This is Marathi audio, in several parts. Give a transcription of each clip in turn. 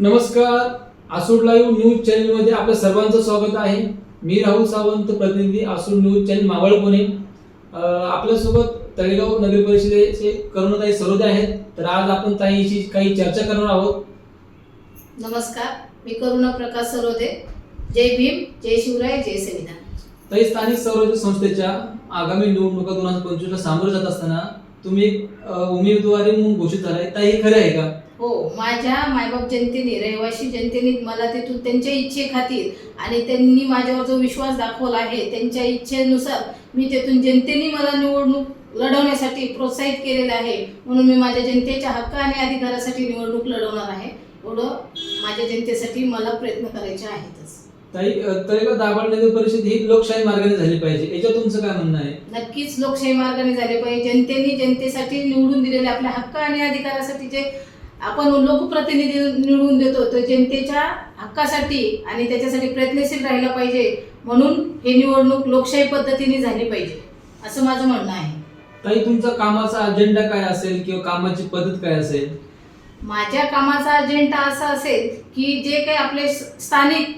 नमस्कार आसूड लाईव्ह न्यूज चॅनलमध्ये आपल्या सर्वांचं स्वागत आहे. मी राहुल सावंत प्रतिनिधी आसूड न्यूज चॅनल मावळ पुणे. अं, आपल्यासोबत तळेगाव नगर परिषदेचे करुणाताई सरोदे आहेत. तर आज आपण ताईशी काही चर्चा करणार आहोत. नमस्कार मी करुणा प्रकाश सरोदे. जय भीम जय शिवराय जय संविधान ताई स्थानिक स्वराज्य संस्थेच्या आगामी निवडणुका दोन हजार पंचवीसला सामोरं जात असताना तुम्ही एक उमेदवारी म्हणून घोषित झालाय. ताई हे खरं आहे का? हो माझ्या मायबाप जनतेने रहिवासी जनतेने मला तिथून त्यांच्या इच्छेखातीर आणि त्यांनी माझ्यावर जो विश्वास दाखवला आहे त्यांच्या इच्छेनुसार मी तेथून जनतेने मला निवडणूक लढवण्यासाठी प्रोत्साहित केलेलं आहे. म्हणून मी माझ्या जनतेच्या हक्क आणि अधिकारासाठी निवडणूक लढवणार आहे. एवढं माझ्या जनतेसाठी मला प्रयत्न करायचे आहेतच. ताई तळेगाव दाभाड नगर परिषद ही लोकशाही मार्गाने झाली पाहिजे. तुमचं काय म्हणणं आहे? नक्कीच लोकशाही मार्गाने झाले पाहिजे. जनतेने जनतेसाठी निवडून दिलेले आपल्या हक्क आणि अधिकारासाठी जे आपण लोकप्रतिनिधी निवडून देतो तर जनतेच्या हक्कासाठी आणि त्याच्यासाठी प्रयत्नशील राहिला पाहिजे म्हणून हे निवडणूक लोकशाही पद्धतीने झाली पाहिजे असं माझं म्हणणं आहे. ताई तुमचा कामाचा अजेंडा काय असेल किंवा कामाची पद्धत काय असेल? माझ्या कामाचा अजेंडा असा असेल की जे काही आपले स्थानिक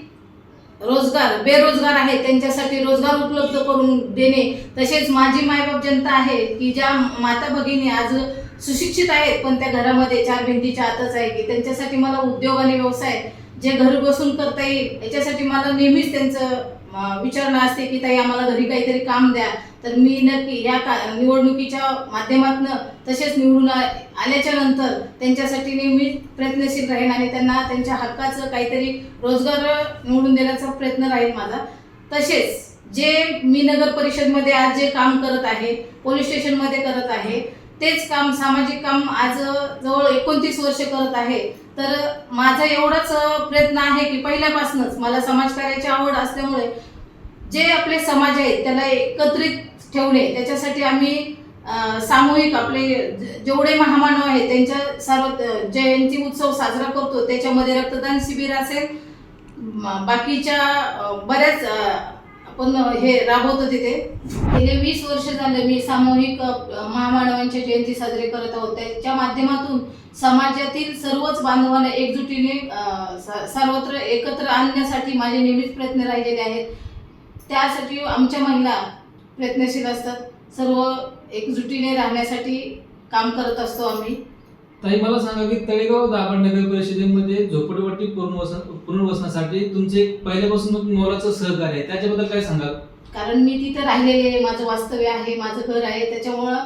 रोजगार बेरोजगार आहेत त्यांच्यासाठी रोजगार उपलब्ध करून देणे. तसेच माझी मायबाप जनता आहे की ज्या माता भगिनी आज सुशिक्षित आहेत पण त्या घरामध्ये चार भिंतीच्या आतच आहे की त्यांच्यासाठी मला उद्योग आणि व्यवसाय जे घरी बसून करता येईल याच्यासाठी मला नेहमीच त्यांचं विचारणं असते की ताई आम्हाला घरी काहीतरी काम द्या. तर मी नक्की या का निवडणुकीच्या माध्यमातून तसेच निवडून आल्याच्यानंतर त्यांच्यासाठी नेहमी प्रयत्नशील राहीन आणि त्यांना त्यांच्या हक्काचं काहीतरी रोजगार निवडून देण्याचा प्रयत्न राहील माझा. तसेच जे मी नगर परिषदमध्ये आज जे काम करत आहे पोलीस स्टेशनमध्ये करत आहे तेच काम सामाजिक काम आज जवळ एकोणतीस वर्ष करत आहे. तर माझा एवढाच प्रयत्न आहे की पहिल्यापासूनच मला समाजकार्याची आवड असल्यामुळे जे आपले समाज आहेत त्याला एकत्रित ठेवणे त्याच्यासाठी आम्ही सामूहिक आपले ज- जेवढे महामानव आहेत त्यांच्या सर्व जयंती उत्सव साजरा करतो. त्याच्यामध्ये रक्तदान शिबिर असेल बाकीच्या बऱ्याच पण हे राबवतो तिथे. गेले वीस वर्ष झाले मी सामूहिक महामानवांची जयंती साजरी करत आहोत. त्याच्या माध्यमातून समाजातील सर्वच बांधवांना एकजुटीने स- सर्वत्र एकत्र आणण्यासाठी माझे नेहमीच प्रयत्न राहिलेले आहेत. त्यासाठी आमच्या महिला प्रयत्नशील असतात. सर्व एकजुटीने राहण्यासाठी काम करत असतो आम्ही. ताई मला सांगा की तळेगाव दाभाड नगर परिषदेमध्ये झोपडपट्टी पुनर्वसन पुनर्वसनासाठी तुमचे पहिल्यापासून मोलाचं सहकार्य आहे. त्याच्याबद्दल काय सांगाल? कारण मी तिथं राहिलेले आहे माझं वास्तव्य आहे माझं घर आहे. त्याच्यामुळं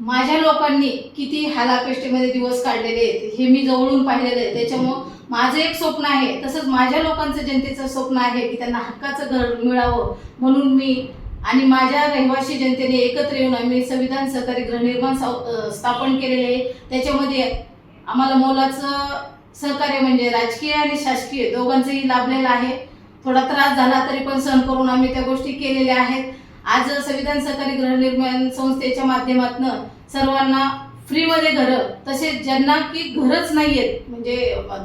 माझ्या लोकांनी किती हालापेष्टेमध्ये दिवस काढलेले आहेत हे मी जवळून पाहिलेलं आहे. त्याच्यामुळं माझं एक स्वप्न आहे तसंच माझ्या लोकांचं जनतेचं स्वप्न आहे की त्यांना हक्काचं घर मिळावं म्हणून मी आणि माझ्या रहिवासी जनतेने एकत्र येऊन आम्ही संविधान सहकारी गृहनिर्माण स्थापन केलेले आहे. त्याच्यामध्ये आम्हाला मोलाचं सहकार्य म्हणजे राजकीय आणि शासकीय दोघांचंही लाभलेलं आहे. थोडा त्रास झाला तरी पण सहन करून आम्ही त्या गोष्टी केलेल्या आहेत. आज संविधान सहकारी गृहनिर्माण संस्थेच्या माध्यमातून सर्वांना फ्रीमध्ये घरं. तसेच ज्यांना की घरच नाही आहेत म्हणजे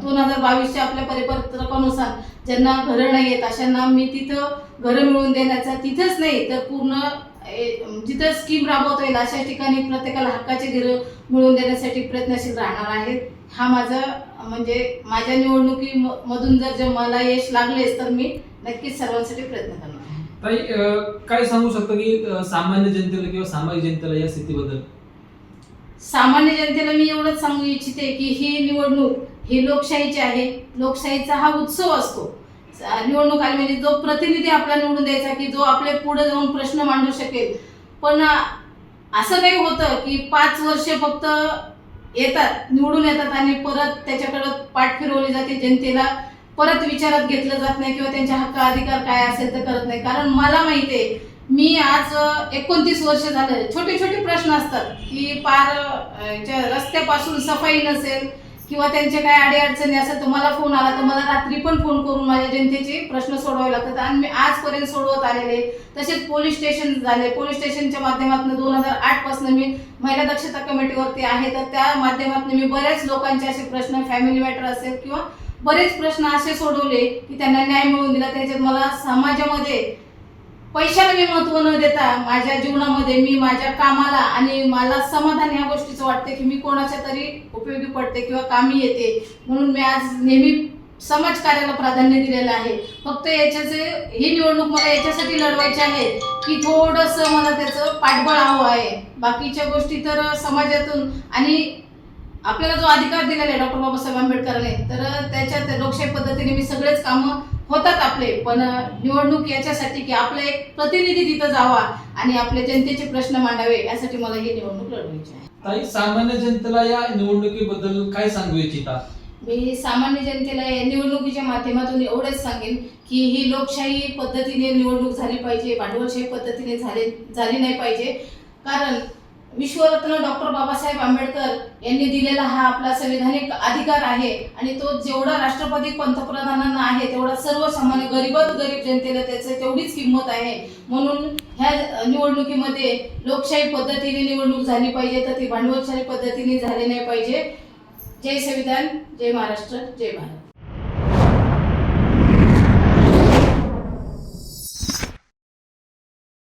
दोन हजार बावीसच्या आपल्या परिपत्रकानुसार ज्यांना घरं नाही आहेत अशांना मी तिथं घरं मिळवून देण्याचा तिथंच नाही तर पूर्ण जिथं स्कीम राबवता येईल अशा ठिकाणी प्रत्येकाला हक्काचे घरं मिळवून देण्यासाठी प्रयत्नशील राहणार आहेत. हा माझा म्हणजे माझ्या निवडणुकी म- मधून जर जे मला यश लागलेच तर मी नक्कीच सर्वांसाठी प्रयत्न करणार ताई काय सांगू शकतो की सामान्य जनतेला किंवा सामाजिक जनतेला या स्थितीबद्दल? सामान्य जनतेला मी एवढंच सांगू इच्छिते की ही निवडणूक ही लोकशाहीची आहे. लोकशाहीचा हा उत्सव असतो. निवडणूक आली म्हणजे जो प्रतिनिधी आपला निवडून द्यायचा की जो आपले पुढे जाऊन प्रश्न मांडू शकेल. पण असं काही होतं की पाच वर्ष फक्त येतात निवडून येतात आणि परत त्याच्याकडं पाठ फिरवली जाते जनतेला. परत विचारात घेतलं जात नाही किंवा त्यांच्या हक्क अधिकार काय असेल तर करत नाही. कारण मला माहिती आहे मी आज एकोणतीस वर्ष झालं. छोटे छोटे प्रश्न असतात की पार रस्त्यापासून सफाई नसेल किंवा त्यांचे काय अडीअडचणी असेल तर मला फोन आला तर मला रात्री पण फोन करून माझ्या जनतेचे प्रश्न सोडवावे लागतात. आणि मी आजपर्यंत सोडवत आलेले तसेच पोलीस स्टेशन झाले. पोलीस स्टेशनच्या माध्यमातून दोन हजार आठपासून मी महिला दक्षता कमिटीवरती आहे. तर त्या माध्यमातून मी बऱ्याच लोकांचे असे प्रश्न फॅमिली मॅटर असेल किंवा बरेच प्रश्न असे सोडवले की त्यांना न्याय मिळवून दिला. त्याच्यात मला समाजामध्ये पैशाला मी महत्त्व न देता माझ्या जीवनामध्ये मी माझ्या कामाला आणि मला समाधान या गोष्टीचं वाटते की मी कोणाच्या तरी उपयोगी पडते किंवा कामी येते. म्हणून मी आज नेहमी समाजकार्याला प्राधान्य दिलेलं आहे. फक्त याच्याचे ही निवडणूक मला याच्यासाठी लढवायची आहे की थोडंसं मला त्याचं पाठबळ हवं आहे. बाकीच्या गोष्टी तर समाजातून आणि आपल्याला जो अधिकार दिलेला आहे डॉक्टर बाबासाहेब आंबेडकरांनी तर त्याच्यात लोकशाही पद्धतीने मी सगळेच कामं होतात आपले पण निवडणूक याच्यासाठी की आपला एक प्रतिनिधी तिथं जावा आणि आपल्या जनतेचे प्रश्न मांडावे यासाठी मला ही निवडणूक लढवायची आहे. ताई सामान्य जनतेला या निवडणुकीबद्दल काय सांगू इच्छिता? मी सामान्य जनतेला या निवडणुकीच्या माध्यमातून एवढंच सांगेन की ही लोकशाही पद्धतीने निवडणूक झाली पाहिजे भांडवलशाही पद्धतीने झाली झाली नाही पाहिजे. कारण विश्वरत्न डॉक्टर बाबासाहेब आंबेडकर यांनी दिलेला हा आपला संविधानिक अधिकार आहे. आणि तो जेवढा राष्ट्रपती पंतप्रधानांना आहे तेवढा सर्वसामान्य गरीबात गरीब जनतेला त्याचं तेवढीच किंमत आहे. म्हणून ह्या निवडणुकीमध्ये लोकशाही पद्धतीने निवडणूक झाली पाहिजे तर ती भांडवलशाही पद्धतीने झाली नाही पाहिजे. जय संविधान जय महाराष्ट्र जय भारत.